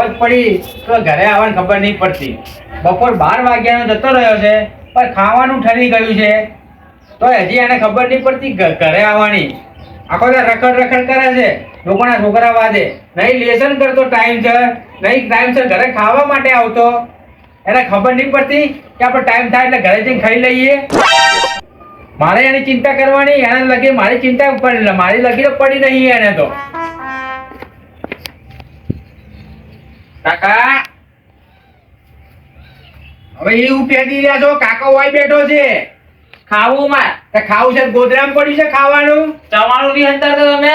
ખબર પડી તો ઘરે આવવાની ખબર નહીં પડતી. બપોર બાર વાગ્યાનો જતો રહ્યો છે, પણ ખાવાનું ઠરી ગયું છે. તો હજી એને ખબર નહીં પડતી ઘરે આવવાની. આખો દિવસ રખડ રખડ કરે છે, લોકોના છોકરા વાદે. નહીં લેસન કરતો ટાઈમ છે, નહીં ટાઈમ છે ઘરે ખાવા માટે આવતો. એને ખબર નહીં પડતી કે આપણે ટાઈમ થાય એટલે ઘરે જઈને ખાઈ લઈએ. મારે એની ચિંતા કરવાની, એને લગી મારી ચિંતા મારી લગી તો પડી નહીં એને તો. કાકા? હવે એવું પહેરી રહ્યા છો. કાકો વાય બેઠો છે. ખાવું માં તે ખાવું છે ગોદરામ પડ્યું છે ખાવાનું? ચવાણું બી અંતર તો તમે.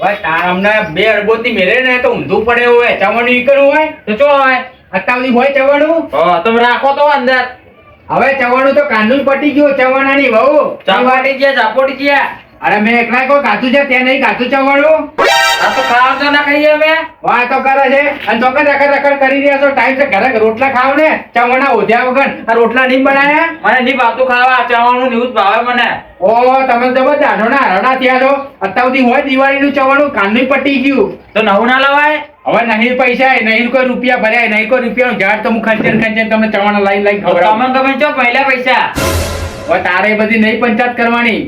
ભાઈ તાર અમને બે અડબોતી મેરે ને તો ઊંધું પડે હોય. ચવાનું કરવું હોય? તો ચો હોય અત્યાર સુધી હોય ચવાનું હા તમે રાખો તો અંદર. હવે ચવાનું તો કાંદુ પટી ગયું ચવાણાની બહુ ચવાટી ગયા ચાપોટી ગયા. અરે મેં એકલા કોઈ કાચું છે તે નહીં કાતું ચવાનું આ તો ખાવા તો ના ખાઈએ અમે. વાહ તો કરે છે. અને ચોક્કસ રખડ રખડ કરી રહ્યા છો. ટાઈમ છે ઘરે રોટલા ખાવ ને ચવાના ઓધ્યા વગર. આ રોટલા નહીં બનાયા? મને નહીં ભાવતું ખાવા. ચવાણું ની ભાવે મને. ઓ તમે તો બધા દાઢોના હરણા થયા છો. અત્યાર સુધી હોય દિવાળીનું ચવાણું કાનની પટી ગયું. તો નવું ના લવાય? હવે નહીં પૈસા નહીં કોઈ રૂપિયા ભર્યા નહીં કોઈ રૂપિયાનું ઝાડ તો હું ખંચન ખંચન તમે ચવાના લાઈન લાઈન ખબર તમે ગમે ચો પહેલા પૈસા. હવે તારે બધી નહીં પંચાયત કરવાની.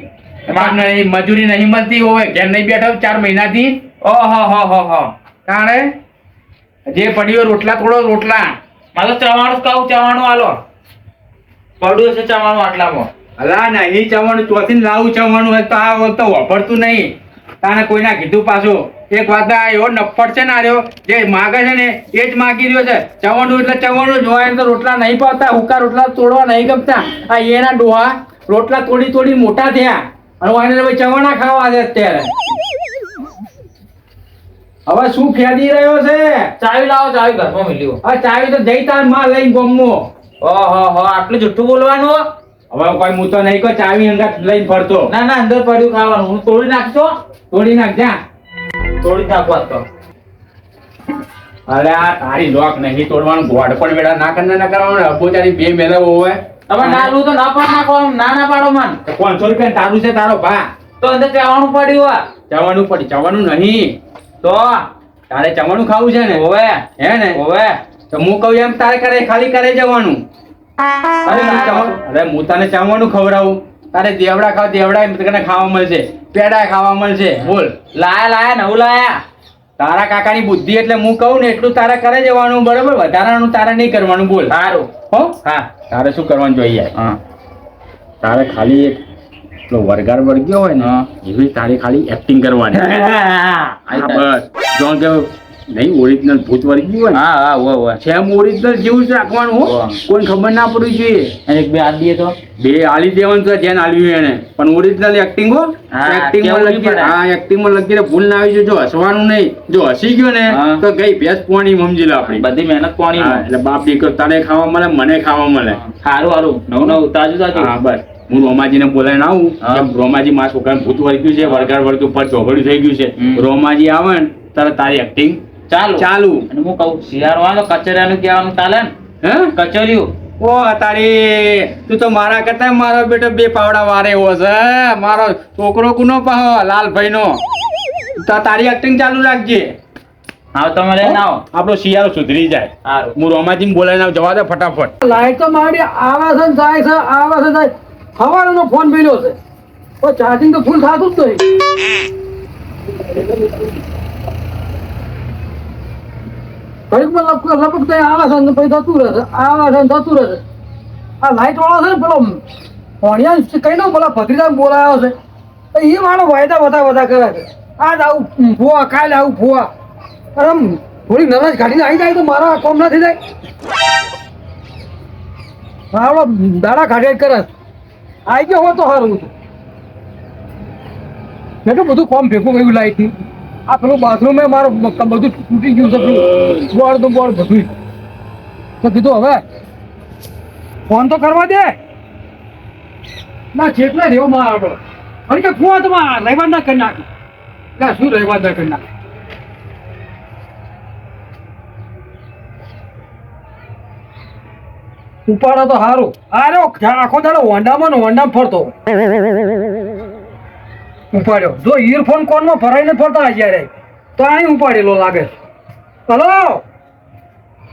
મજૂરી નહીં મળતી હોય, ઘેર નહીં બેઠો ચાર મહિનાથી. ઓહો, હો હો હો. તાણે જે પડ્યો રોટલા, થોડો રોટલા. મારો ચવાણું ખાવું ચવાણું આલો. પડ્યું છે ચવાણું આટલામાં. અલા, નહીં ચવાણું ચોથી લાવું ચવાણું હોય તો આ વખતે વાપરતું નહીં. તાને કોઈના કીધું પાછું. એક વાત એવો નફ્ફટ છે ને રહ્યો, જે માગે છે ને, એ જ માગી રહ્યો છે. ચવાણું એટલે ચવાણું જોવાય તો રોટલા નહીં પાવતા હુકા રોટલા તોડવા નહીં ગમતા. આ એના ડોહા રોટલા તોડી તોડી મોટા થયા. અને વાઈને ભાઈ ચવાણા ખાવા છે અત્યારે. હવે શું ફેદી રહ્યો છે? ચાવી લાવો ચાવી ઘરમાં મળ્યું આ ચાવી તો જઈ તારમાં લઈને ગમો ઓહો હો આટલું જુઠ્ઠું બોલવાનું? હવે કોઈ હું તો નહીં કો ચાવી અંદર લઈને ફરતો. ના ના અંદર પડ્યું ખાવાનું. હું તોડી નાખશો? તોડી નાખ જા. તોડી નાખવા તો. અરે આ તારી લોક નહીં તોડવાનું. ગોડ પણ વેડા ના કરના ના કરવાનું. અબોચારી બે મેળવ હોય. તમે ના લઉં તો ના પાડ નાખો ના ના પાડો મન. પાંચસો રૂપિયા તારું છે તારો ભા. તો અંદર જવાનું પડ્યું આ જવાનું પડી જવાનું નહીં. તો તારે જવાનું ખાવું છે ને? ઓવે હે ને? ઓવે તો હું કહું એમ તારે કરે ખાલી કરે જવાનું. અરે હું. જવાનું- અરે હું તને જવાનું ખવડાવું. તારે દેવડા ખાવ દેવડા તને ખાવા મળશે પેડા ખાવા મળશે. બોલ. લાયા લાયા નવું લાયા. તારા કાકાની બુદ્ધિ એટલે હું કહું ને એટલું તારે કરે જવાનું બરોબર? વધારાનું તારે નહીં કરવાનું બોલ. સારું. હો? હા. તારે શું કરવાનું જોઈએ હા. તારે ખાલી એક પેલો વરગાર વળગ્યો હોય ને એવી તારે ખાલી એક્ટિંગ કરવાની. બસ. જો કે નહીં ઓરિજિનલ ભૂત વર્ગ્યું હોય હા હા ઓવે ઓવે સેમ ઓરિજિનલ જેવું જ રાખવાનું હો. કોઈ ખબર ના પડવી જોઈએ. અને એક બે હાથ દે તો? બે આલી દેવાનું તો જેને આલ્યું એને. પણ ઓરિજિનલ એક્ટિંગ હો. હા, એક્ટિંગમાં કેવું નહીં લગી પડે. હા એક્ટિંગમાં લગીને ભૂલ ના આવી જો હસવાનું નહીં. જો હસી ગયો ને તો ગઈ ભેંસ પોણી સમજી લે આપણી. બધી મહેનત પોણી એટલે બાપ દીકરો તારે ખાવા મળે મને ખાવા મળે. સારું સારું. નવું નવું તાજું તાજું. હા બસ. હું રોમાજીને બોલાવીને આવું. કેમ રોમાજી મારા છોકરાને ભૂત વર્ગ્યું છે વળગાડ વર્ગ્યું પર ચોગડ્યું થઈ ગયું છે. રોમાજી આવે ને તારે તારી એક્ટિંગ ચાલુ. ચાલુ. અને હું કહું શિયાળો આવે તો કચરિયાનું કહેવાનું ચાલે ને? હે? કચેરીયું ઓ તારી તું તો મારા કરતા મારો બેટો બે પાવડા વારે એવો છે મારો છોકરો કુનો પાહો? લાલભાઈ નો તો તારી એક્ટિંગ ચાલુ રાખજે. આવ તમે લઈને આવો. આપણો શિયાળો સુધરી જાય. હું રોમાજી બોલાવીને આવ જવા દે ફટાફટ. લાઈટ તો મારી આવા છે ને જાય છે આવા છે જાય સવારનો ફોન મેલ્યો છે. ચાર્જિંગ તો ફૂલ થતું જ નહીં. ઘડીકમાં લપક થઈ પછી જતું રહે છે. આવે છે ને જતું રહે આ લાઈટ વાળો છે ને પેલો ભણિયા કઈ નો પેલા ભત્રીજા બોલાયો છે. તો એ મારો વાયદા બધા બધા કરે છે. આજ આવું ફુવા કાલે આવું ફુવા અરે થોડી નરજ કાઢીને આવી જાય તો મારા કોમ ના થઈ જાય. આવડો દાડા કાઢે કરે. આવી ગયો હોય તો સારું હતું. તો બધું કોમ ભેગું કર્યું લાઈટથી. આ પેલું બાથરૂમ મારું બધું તૂટી ગયું છે પેલું તો બોર્ડ બધું તો કીધું હવે, ફોન તો કરવા દે. ના, જેટલા રેવો માં આગળ. અને કે ફોન તો રહેવા ના કરી નાખી. ના શું રહેવા ના કરી નાખી? ઉપાડો તો સારું અરે આખો દાડો ને હોન્ડામાં ફરતો. ઉપાડ્યો. જો ઇયરફોન કોનમાં ભરાઈને ફરતા હજારે તો અહીં ઉપાડેલો લાગે હલો?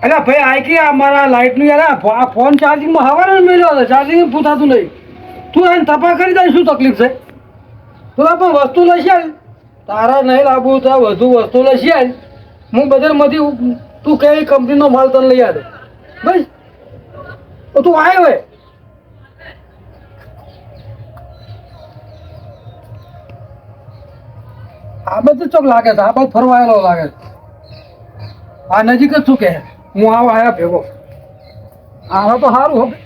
અલ્યા ભાઈ, આ કે આ મારા લાઇટનું યાર, આ ફોન ચાર્જિંગમાં હવાને મેળ્યો હતો ચાર્જિંગ પૂછાતું નહીં. તું એને તપા કરી દઈ શું તકલીફ છે? તું પણ વસ્તુ લઈ આલ. તારા નહીં લાવવું તો વધુ વસ્તુ લઈ આલ. હું બજારમાંથી તું કઈ કંપનીનો માલ તને લઈ આવે બસ. તું આવ્યો આ બધું ચોક લાગે છે. આ બહુ ફરવાયેલો લાગે છે. આ નજીક જ શું કે? હું આવો આયા ભેગો. આવા તો સારું હવે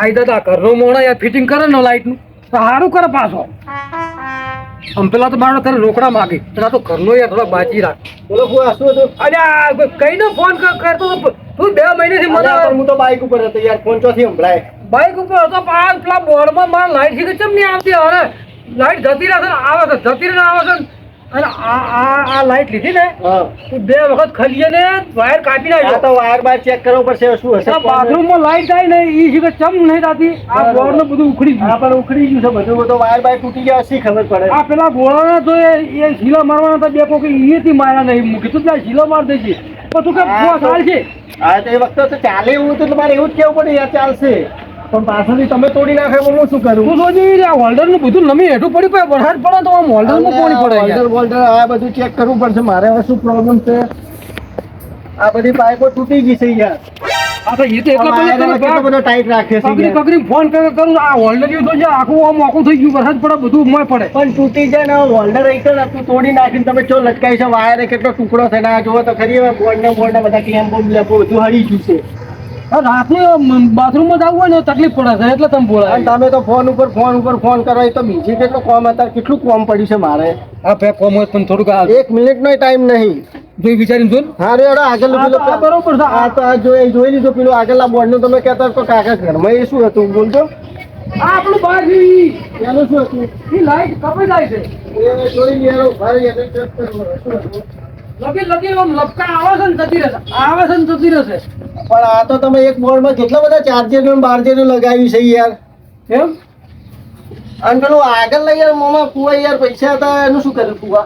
આઈ દાદા ઘરનું મોણો યાર ફિટિંગ કરે ને લાઈટનું? તો સારું કરે પાછો. આમ પેલા તો મારો તારે રોકડા માગી. પેલા તો ઘરનો યાર થોડા બાજી રાખ. બોલો કોઈ આ શું હતું? અલ્યા કઈ નો ફોન કરતો તું બે મહિનેથી મને અલ્યા, હું તો બાઈક ઉપર હતો યાર. ફોન ચોથી સંભળાય. બાઈક ઉપર હતો પણ આ પેલા બોર્ડમાં મારે લાઈટથી કેમ નહીં આવતી હવે? લાઈટ જતી રહેશે આવે છે જતી રહે આવે છે અને આ આ આ લાઈટ લીધી ને તું બે વખત ખલીએ ને વાયર કાપી નાખ્યો. તો વાયર બાર ચેક કરવો પડશે શું હશે બાથરૂમમાં લાઈટ જાય ને ઈ જગ્યા ચમ નહીં થતી? આ. બોર્ડ બધું ઉખડી ગયું. આ પણ ઉખડી ગયું છે બધું બધો વાયર બાર તૂટી ગયા શી ખબર પડે? આ પેલા ગોળાના તો એ એ મારવાના હતા બે કોઈ ઈએથી માર્યા નહીં મૂકી તું ત્યાં શીલો માર દેજે. પણ તું કે ચાલશે છે? હા તો એ વખતે તો ચાલે એવું તો મારે એવું જ કેવું પડે યાર ચાલશે. પણ પાછળથી તમે તોડી નાખે હું શું કરું? તું સોચી આ હોલ્ડરનું બધું નમી હેઠું પડી પડે વરસાદ પડે તો આમ હોલ્ડરનું કોણ પડે હોલ્ડર વોલ્ટર આ બધું ચેક કરવું પડશે. મારે હવે શું પ્રોબ્લેમ છે? આ બધી પાઇપો તૂટી ગઈ છે યાર. આ તો એ તો એટલા આ બધા હવે કેટલો બધો ટાઈટ રાખ્યો છે. ફોન કર કરું આ હોલ્ડર યુ તો આખું આમ આખું થઈ ગયું વરસાદ પડે બધું મોય પડે. પણ તૂટી જાય ને હોલ્ડર એક તો તું તોડી નાખીને તમે ચો લટકાઈ છે વાયર કેટલો ટુકડો છે ના જુઓ તો ખરી બોર્ડ ને બોર્ડ બધા ક્લેમ્પ બધું હરી ગયું છે. રાતનું બાથરૂમમાં જવું હોય ને તકલીફ પડે છે એટલે તમે અને બોલાય તમે તો ફોન ઉપર ફોન ઉપર ફોન કરો એ તો બીજી કેટલું કોમ હતા કેટલું કોમ પડ્યું છે મારે? આ પે કોમ હોય પણ થોડુંક એક મિનિટનો ટાઈમ નહીં. જોઈ વિચારીને જોન હારું એડો આગળ આ બરોબર છે. આ તો જોઈ જોઈ લીધું પેલું આગળના બોર્ડનું તમે કહેતા તો કાકા ઘરમાં એ શું હતું? બોલજો આ આપણું બહાર ઈ. એનું શું હતું? ઈ લાઈટ કપાઈ જાય છે. એ જોઈ લીધું ભાઈ એને check કરવું. શું હતું? લગી લગી આમ લપકા આવે છે ને જતી રહેશે આવે છે ને જતી રહેશે પણ આ તો તમે એક બોર્ડમાં કેટલા બધા ચાર્જરનું બારજરનું લગાવ્યું છે યાર? કેમ અને પેલું આગળ લઈ યાર મોમાં કુવા યાર પૈસા હતા એનું શું કર્યું કુવા?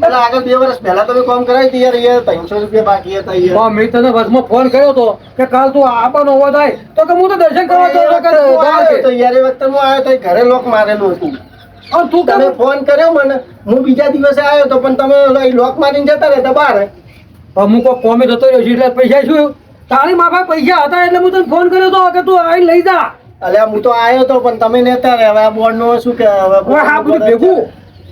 પેલા આગળ બે વર્ષ પહેલા તમે કામ કરાવી હતી યાર યાર ત્રણસો રૂપિયા બાકી હતા યાર. મેં તને વચમાં ફોન કર્યો તો કે કાલ તું આવવાનો હોવા થાય તો કે હું તો દર્શન કરવા જતો હતો કે હું આવ્યો તો યાર એ વખતે હું આવ્યો તો ઘરે લોક મારેલું હતું. તું તમે ફોન કર્યો મને? હું બીજા દિવસે આવ્યો તો પણ તમે લોક મારીને જતા રહેતા બહાર. અમુક કોમે જતો રહ્યો છે એટલે પૈસા શું? તારી માફા પૈસા હતા એટલે હું તને ફોન કર્યો તો કે તું આવી લઈ જા. અલ્યા હું તો આવ્યો તો પણ તમે નેતા રહ્યા. બોર્ડનું શું કે ભેગું.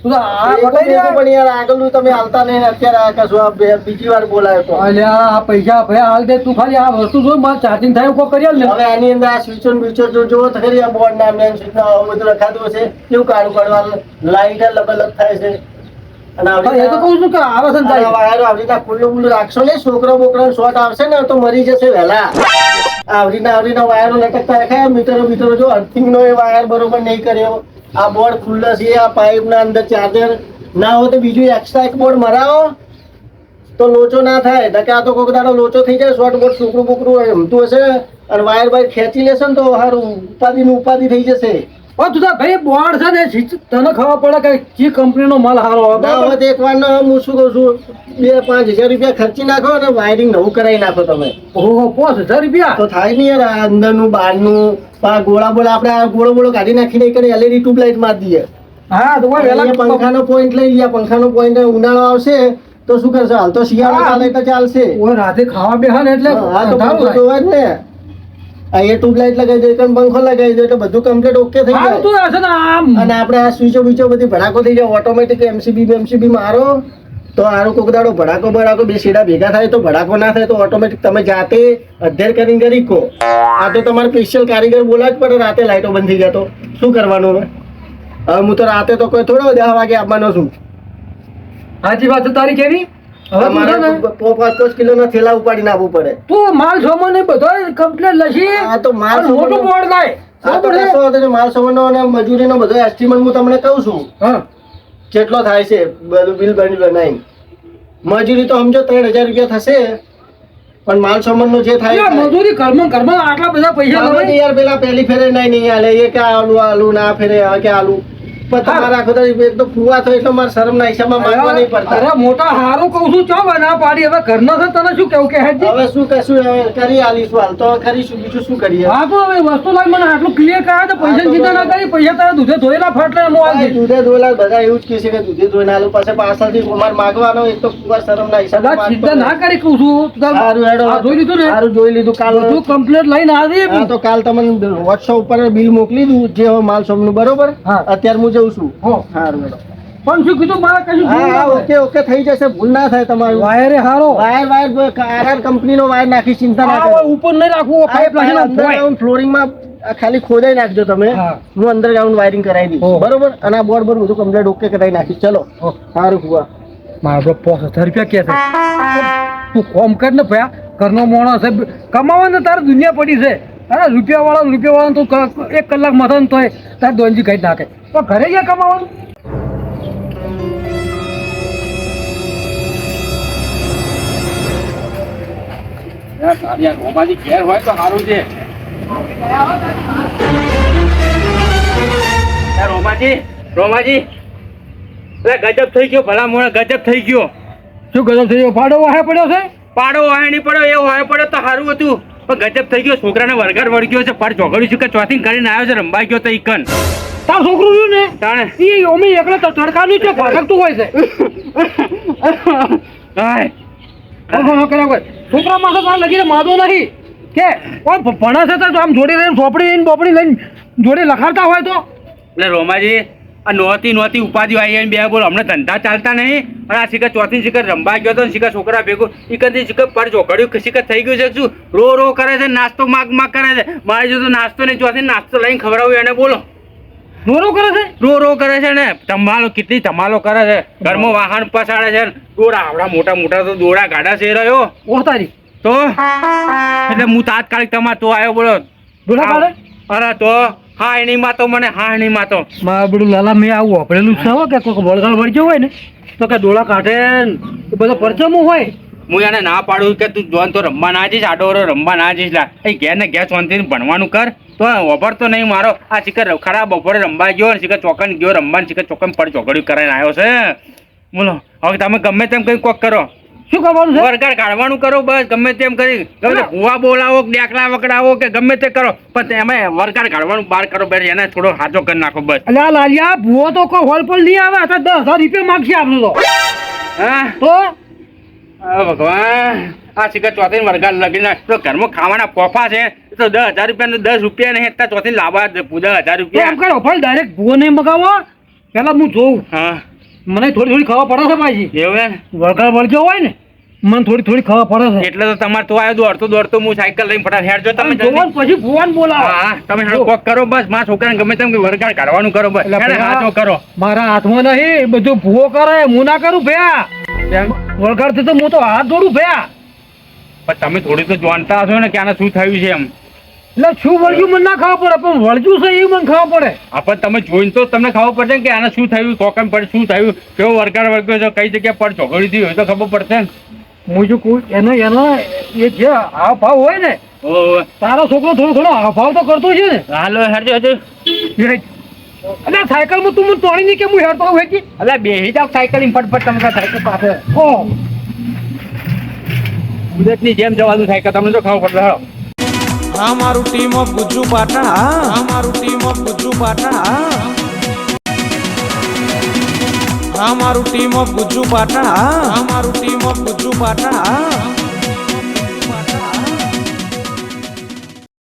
તું તો આ ભેગું બતાવી દે. ભેગું પણ યાર આગળનું તમે હાલતા નહીં અત્યારે આ કશું બીજી વાર બોલાયો તો. અલ્યા આ પૈસા ભાઈ હાલ દે તું ખાલી આ વસ્તુ જો મારે ચાર્જિંગ થાય કોઈ કરી ને હવે આની અંદર આ સ્વિચો ને બીચો જો ખરી આ બોર્ડ ના મેન સ્વિચ ના બધું રખાતું હશે. કેવું કાળું પડવાનું લાઈટ અલગ થાય છે. એ તો કહું છું કે આવે છે ને આ તારી. વાયરો આવી રીતના ખુલ્લું ખુલ્લું રાખશો ને છોકરો બોકરો શોર્ટ આવશે ને તો મરી જશે વહેલા. આવી ના આવી રીતના વાયરો લટકતા રાખ્યા મીટરો મીટરો જો અર્થિંગ નો એ વાયર બરોબર નહીં કર્યો. આ બોર્ડ ખુલ્લો છે, આ પાઇપ ના અંદર ચાર્જર ના હોય તો બીજું એક્સ્ટ્રા એક બોર્ડ મરાવો. તો લોચો ના થાય. નકે તો કોઈક દાડો લોચો થઈ જાય શોર્ટ બોર્ડ સુકરું બુકરું રમતું હશે અને વાયર બાયર ખેંચી લેશે ને તો સારું ઉપાધિ નું ઉપાધિ થઈ જશે. ઓ તું ભાઈ બોર્ડ છે ને તને ખબર પડે કે જે કંપનીનો માલ સારો હોય ના હોય બરાબર? તો એક વાર હું શું કહું છું બે પાંચ હજાર રૂપિયા ખર્ચી નાખો અને વાયરિંગ નવું કરાવી નાખો તમે ઓહો પાંચ હજાર રૂપિયા તો થાય નહીં યાર અંદરનું બહારનું ગોળા બોળા આપણે આ ગોળો બોળો કાઢી નાખીને એક એલઈડી ટ્યુબલાઇટ મારી દઈએ હા તો વેલા પંખાનો પોઈન્ટ લઈ લઈએ પંખાનો પોઈન્ટ ઉનાળો આવશે તો શું કરશે હાલ તો શિયાળો. ચાલે તો ચાલશે રાતે ખાવા બેહાને એટલે હા તો. ને અહીંયા ટ્યુબલાઇટ લગાવી દો એકમ પંખો લગાવી દો એટલે બધું કમ્પ્લીટ ઓકે થઈ જાય. તું હશે ને આમ. અને આપણે આ સ્વિચો બીચો બધી ભડાકો થઈ જાય ઓટોમેટિક એમસીબી એમસીબી મારો તો આરો કોક દાડો ભડાકો ભડાકો બે સીડા ભેગા થાય તો ભડાકો ના થાય તો ઓટોમેટિક તમે જાતે અધ્યર કરીને કરી કહો આ તો તમારે સ્પેશિયલ કારીગર બોલા જ પડે રાતે લાઇટો બંધ થઈ જાય તો. શું કરવાનું હવે? હવે હું તો રાતે તો કોઈ થોડો દસ વાગે આપવાનો છું. સાચી વાત તારી કેવી? ને કિલોના થેલા ઉપાડીને આવવું પડે. તું માલ સામાન ને બધો કમ્પ્લેટ લસી આ તો માલ મોટું બોર્ડ લાય. માલ સામાનનો અને મજૂરીનો બધો એસ્ટિમેટ હું તમને કહું છું. હા. કેટલો થાય છે બધું બિલ બની બનાવી મજૂરી તો સમજો ત્રણ હજાર રૂપિયા થશે. પણ માલ સામાનનો જે થાય મજૂરી કર્મ કર્મ આટલા બધા પૈસા યાર પેલા પહેલી ફેરે નહીં નહીં હાલે એ કે આલુ આલુ ના ફેરે આ કે આલુ. પણ તમારા આખો દાડી એક તો ફુવા થયો એટલે મારે શરમના હિસાબમાં માંગવા નહીં પડતા. અરે મોટા હારું કહું છું ચો ના પાડી હવે ઘરનો છે તને શું કેવું કે હવે શું કશું કરી આલીશું હાલ તો કરીશું બીજું શું કરીએ? હા તો હવે વસ્તુ લાવી મને આટલું ક્લિયર કરાવે તો પૈસા ચિંતા ના કરી પૈસા તારા દૂધે ધોયેલા ફાટલે હું આવી દૂધે ધોયેલા બધા એવું જ કહે છે કે દૂધે ધોઈને આલું પાસે પાછળથી અમારે માંગવાનો એક તો ફુવા શરમના હિસાબે કદાચ ચિંતા ના કરી કહું છું સારું હેડો. જોઈ લીધું ને? સારું જોઈ લીધું કાલ તું કમ્પ્લેટ લઈને આવી. તો કાલ તમને વોટ્સઅપ ઉપર બિલ મોકલી દઉં જે માલ સોમનું બરોબર? હા. અત્યારે હું જઉં છું. હો. સારું હેડો પણ શું કીધું? મારે કશું હા ઓકે ઓકે થઈ જશે. ભૂલ ના થાય તમારું. વાયરે હારો. વાયર વાયર આરઆર કંપનીનો વાયર નાખી ચિંતા ના કરો. ઉપર નહીં રાખવું પાઇપ લાગીને અંડરગ્રાઉન્ડ ફ્લોરિંગમાં ખાલી ખોદાઈ નાખજો તમે. હા. અંડરગ્રાઉન્ડ વાયરિંગ કરાવી દઈશ. બરોબર? અને આ બોર્ડ બોર્ડ બધું કમ્પ્લીટ ઓકે કરાવી નાખીશ. ચલો. સારું કુવા મારો પોસ હજાર રૂપિયા કે છે. તું કોમ કર ને ભયા. ઘરનો મોણો છે. કમાવાનો તારે દુનિયા પડી છે. અરે રૂપિયા વાળા રૂપિયા વાળા તું એક કલાક મથે ને તોય તારે દોનજી કહી નાખે. પણ ઘરે ક્યાં કમાવાનું? ઘેર હોય તો સારું છે. રોમાજી રોમાજી. એટલે ગજબ થઈ ગયો ભલા મોણા ગજબ થઈ ગયો. શું ગજબ થઈ ગયો? પાડો વાહે પડ્યો છે? પાડો વાય નહીં પડ્યો એ વાય પડ્યો તો સારું હતું. પણ ગજબ થઈ ગયો. છોકરાને વરગાડ વળગ્યો છે. પર ચોગડ્યું છે કે ચોથી કરીને આવ્યો છે. રંબાઈ ગયો તો ઈકન તાર છોકરું રહ્યું ને? તાણે. એ ઓમી એકલો તો તડકાનું છે ભટકતું હોય છે. હાય. છોકરા માથે તાર લગીને માદો નહીં. કે ભ- ભણે છે તો આમ જોડે લઈને ચોપડી લઈને બોપડી લઈને જોડે લખાડતા હોય તો? એટલે રોમાજી આ નોતી નોતી ઉપાધિ આવી આવીને બે બોલ હમણાં ધંધા ચાલતા નહીં. અને આ શિખર ચોથી શિખર રંબા ગયો તો ને શિખર છોકરા ભેગું ઈકનથી શિખર પર ચોકડ્યું શિખર થઈ ગયું છે શું? રો રો કરે છે નાસ્તો માગ માગ કરે છે. મારે જો નાસ્તો નહીં ચોથી નાસ્તો લઈને ખવડાવ્યું એને બોલો. નોરો કરે છે? રો રો કરે છે ને. ધમાલો કેટલી ધમાલો કરે છે. ઘરમાં વાહન પસાડે છે દોડા આવડા મોટા મોટા તો દોડા ગાડા છે રહ્યો. ઓ તારી. તો? એટલે હું તાત્કાલિક તમારે તો આવ્યો બોલો. અરે તો? હા એની માં તો મને હા એની માં તો. મારા લાલા મેં આવું વાપરેલું છે હો કે કોઈક વળગાળ વળગ્યો હોય ને તો કે ડોળા કાઢે એ બધો પરચમો હોય. હું એને ના પાડું કે તું જોન તો રમવા ના જઈશ આડો રમવા ના જઈશ લા. એ ઘેર ને ઘેર શાંતિથી ભણવાનું કર. તો વભરતો નહીં મારો. આ શિખર ખરા બપોરે રમવા ગયો ને શિખર ચોકન ગયો રમવા ને શિખર ચોકન પડ ચોકડ્યું કરીને આવ્યો છે. બોલો હવે તમે ગમે તેમ કંઈ કોક કરો. શું કરવાનું છે? વરગાડ કાઢવાનું કરો બસ ગમે તેમ કરી. ગમે ભૂવા બોલાવો કે ડેકલા વકડાવો કે ગમે તે કરો પણ એમાં વરગાડ કાઢવાનું બહાર કરો બસ એને થોડો હાથો કરી નાખો બસ. અલ્યા લાલિયા ભૂવો તો કોઈ હોલ પર નહીં આવે તો દસ હજાર રૂપિયા માગશે આપણું તો. હા? તો? ભગવાન. આ શિખર ચોથી વરગાડ લગીને તો ઘરમાં ખાવાના પોફા છે તો દસ હજાર રૂપિયા દસ રૂપિયા નહીં એટલા ચોથી લાવવા દસ હજાર રૂપિયા. એમ કરો પણ ડાયરેક્ટ ભૂવો નહીં મગાવો પેલા હું જોઉં. હા. મને થોડી થોડી ખબર પડે છે પાછી એવું એમ? વળગા વળગ્યો હોય ને મને થોડી થોડી ખબર પડે છે. એટલે તો તમારે તો આવ્યો દોડતો દોડતો હું સાયકલ લઈને ફટાફટ હેડજો તમે જોવાનું પછી ફોન બોલાવો. હા તમે હેડો કોક કરો બસ મારા છોકરાને ગમે તેમ કે વરગાડ કાઢવાનું કરો બસ. એટલે હેડો, હાથો કરો. મારા હાથમાં નહીં બધું ભૂવો કરે હું ના કરું ભયા? વળગાડથી તો હું તો હાથ દોડું ભયા. પણ તમે થોડી તો જાણતા હશો ને કે આને શું થયું છે એમ. એટલે શું વળગ્યું મને ના ખાવા પડે? પણ વળજું છે એ મને ખબર પડે. આ પણ તમે જોઈને તો તમને ખબર પડશે કે આને શું થયું કોકમ પડે શું થયું કેવો વરગાડ વર્ગ્યો છે કઈ જગ્યાએ પર ચોકડી થઈ હોય તો ખબર પડશે ને. હું જો કોઈ એને એનો એ જે હાવ ભાવ હોય ને તારો છોકરો થોડો થોડો હાવ ભાવ તો કરતો છે ને. હાલો હરજો હરજો અલે સાયકલ સાયકલમાં તું મને તોડી નહીં કે હું હેરતો હોય કે અલે બેહી જાવ સાયકલ ફટફટ તમે સાયકલ પાસે. ઓ કુદરતની જેમ જવાનું સાયકલ તમને તો ખબર પડશે આ મારું ટીમ ઓફ ગુજ્જુ પાટણ આ મારું ટીમ ઓફ ગુજ્જુ પાટણ આ મારું ટીમ ઓફ ગુજ્જુ પાટણ મારું ટીમ ઓફ ગુજ્જુ પાટણ